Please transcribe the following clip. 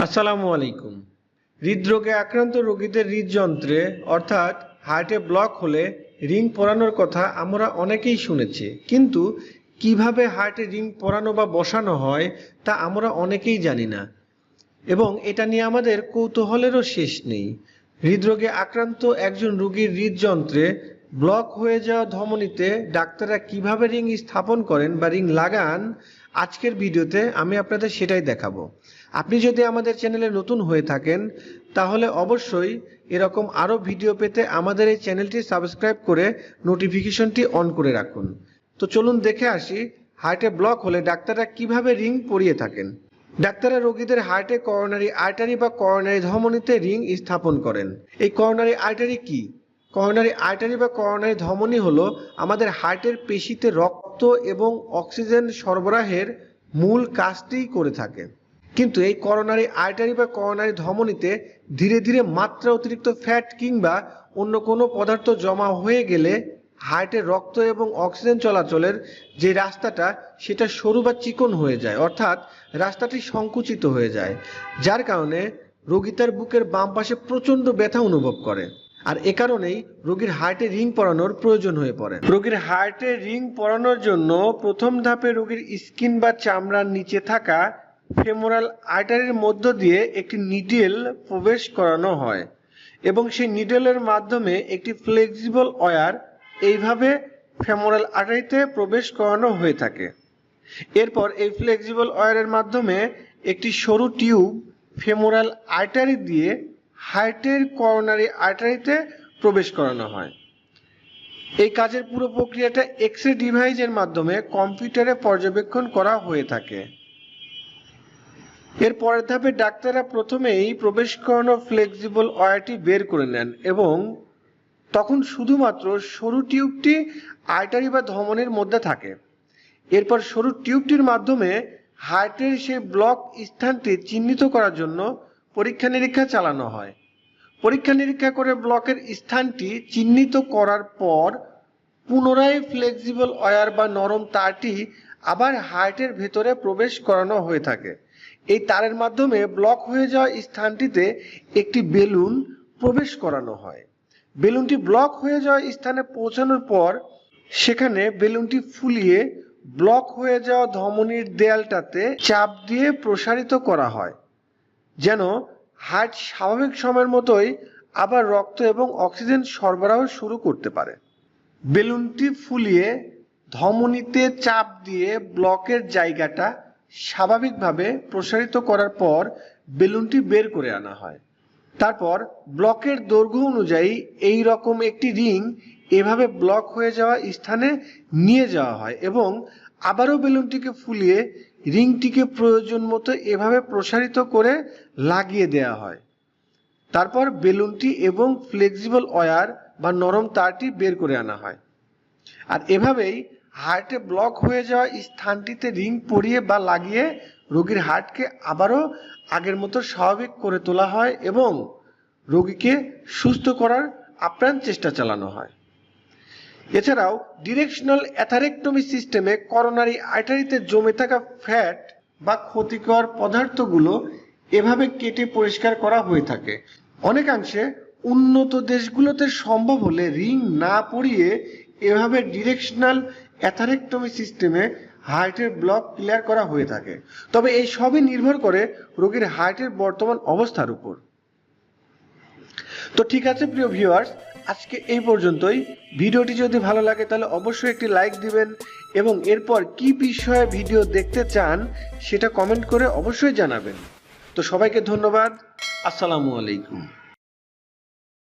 আসসালামু আলাইকুম। হৃদরোগে আক্রান্ত রোগীদের হৃদযন্ত্রে, অর্থাৎ হার্টে ব্লক হলে রিং পরানোর কথা আমরা অনেকেই শুনেছি। কিন্তু কীভাবে হার্টে রিং পরানো বা বসানো হয় তা আমরা অনেকেই জানি না। এবং এটা নিয়ে আমাদের কৌতূহলেরও শেষ নেই। হৃদরোগে আক্রান্ত একজন রোগীর হৃদযন্ত্রে ব্লক হয়ে যাওয়া ধমনীতে ডাক্তাররা কীভাবে রিং স্থাপন করেন বা রিং লাগান, আজকের ভিডিওতে আমি আপনাদের সেটাই দেখাবো। আপনি যদি আমাদের চ্যানেলে নতুন হয়ে থাকেন, তাহলে অবশ্যই এরকম আরও ভিডিও পেতে আমাদের এই চ্যানেলটি সাবস্ক্রাইব করে নোটিফিকেশনটি অন করে রাখুন। তো চলুন দেখে আসি, হার্টে ব্লক হলে ডাক্তাররা কীভাবে রিং পরিয়ে থাকেন। ডাক্তাররা রোগীদের হার্টে করোনারি আর্টারি বা করোনারি ধমনীতে রিং স্থাপন করেন। এই করোনারি আর্টারি কি? করোনারি আর্টারি বা করোনারি ধমনী হলো আমাদের হার্টের পেশিতে রক্ত এবং অক্সিজেন সরবরাহের মূল কাজটিই করে থাকে। কিন্তু এই করোনারি আর্টারি বা করোনারি ধমনীতে ধীরে ধীরে মাত্রা অতিরিক্ত ফ্যাট কিংবা অন্য কোনো পদার্থ জমা হয়ে গেলে হার্টের রক্ত এবং অক্সিজেন চলাচলের যে রাস্তাটা, সেটা সরু বা চিকন হয়ে যায়। অর্থাৎ রাস্তাটি সংকুচিত হয়ে যায়, যার কারণে রোগী তার বুকের বাম পাশে প্রচণ্ড ব্যথা অনুভব করে। আর এ কারণেই রোগীর হার্টে রিং পরানোর প্রয়োজন হয়ে পড়ে। রোগীর হার্টে রিং পরানোর জন্য প্রথম ধাপে রোগীর স্কিন বা চামড়ার নিচে থাকা ফেমোরাল আর্টারির মধ্য দিয়ে একটি নিডেল প্রবেশ করানো হয় এবং সেই নিডেলের মাধ্যমে একটি ফ্লেক্সিবল ওয়্যার এইভাবে ফেমোরাল আর্টারিতে প্রবেশ করানো হয়ে থাকে। এরপর এই ফ্লেক্সিবল ওয়্যারের মাধ্যমে একটি সরু টিউব ফেমোরাল আর্টারি দিয়ে হার্টের করোনারি আর্টারিতে প্রবেশ করানো হয়। এই কাজের পুরো প্রক্রিয়াটা এক্স রে ডিভাইসের মাধ্যমে কম্পিউটারে পর্যবেক্ষণ করা হয়ে থাকে। এর পরের ধাপে ডাক্তাররা প্রথমেই প্রবেশ করানো ফ্লেক্সিবল ওয়্যারটি বের করে নেন এবং তখন শুধুমাত্র সরু টিউবটি আর্টারি বা ধমনের মধ্যে থাকে। এরপর সরু টিউবটির মাধ্যমে হার্টের সেই ব্লক স্থানটি চিহ্নিত করার জন্য পরীক্ষা নিরীক্ষা চালানো হয়। পরীক্ষা নিরীক্ষা করে ব্লকের স্থানটি চিহ্নিত করার পর পুনরায় ফ্লেক্সিবল ওয়্যার বা নরম তারটি আবার হার্টের ভেতরে প্রবেশ করানো হয়ে থাকে। এই তারের মাধ্যমে ব্লক হয়ে যাওয়া স্থানটিতে একটি বেলুন প্রবেশ করানো হয়। বেলুনটি ব্লক হয়ে যাওয়া স্থানে পৌঁছানোর পর সেখানে বেলুনটি ফুলিয়ে ব্লক হয়ে যাওয়া ধমনীর দেয়ালটাতে চাপ দিয়ে প্রসারিত করা হয়, যেন হার্ট স্বাভাবিক সময়ের মতোই আবার রক্ত এবং অক্সিজেন সরবরাহ শুরু করতে পারে। বেলুনটি ফুলিয়ে ধমনীতে চাপ দিয়ে ব্লকের জায়গাটা স্বাভাবিকভাবে প্রসারিত করার পর বেলুনটি বের করে আনা হয়। তারপর ব্লকের দৈর্ঘ্য অনুযায়ী এই রকম একটি রিং এভাবে ব্লক হয়ে যাওয়া স্থানে নিয়ে যাওয়া হয় এবং আবারও বেলুনটিকে ফুলিয়ে রিংটিকে প্রয়োজন মতো এভাবে প্রসারিত করে লাগিয়ে দেওয়া হয়। তারপর বেলুনটি এবং ফ্লেক্সিবল ওয়্যার বা নরম তারটি বের করে আনা হয়। আর এভাবেই হার্টে ব্লক হয়ে যাওয়া স্থানটিতে রিং পরিয়ে বা লাগিয়ে রোগীর হার্টকে আবারও আগের মতো স্বাভাবিক করে তোলা হয় এবং রোগীকে সুস্থ করার আপ্রাণ চেষ্টা চালানো হয়। এছাড়াও ডিরেকশনাল অ্যাথারেক্টমি সিস্টেমে করোনারি আর্টারিতে জমে থাকা ফ্যাট বা ক্ষতিকর পদার্থগুলো এভাবে কেটে পরিষ্কার করা হয়ে থাকে। অনেকাংশে উন্নত দেশগুলোতে সম্ভব হলে রিং না পরিয়ে এভাবে ডিরেকশনাল অ্যাথারেক্টমি সিস্টেমে হার্টের ব্লক ক্লিয়ার করা হয়ে থাকে। তবে এই সবই নির্ভর করে রোগীর হার্টের বর্তমান অবস্থার উপর। তো ঠিক আছে প্রিয় ভিউয়ার্স আজকে এই পর্যন্তই। ভিডিওটি যদি ভালো লাগে তাহলে অবশ্যই একটি লাইক দিবেন এবং এরপর কি বিষয়ে ভিডিও দেখতে চান সেটা কমেন্ট করে অবশ্যই জানাবেন। তো সবাইকে ধন্যবাদ। আসসালামু আলাইকুম।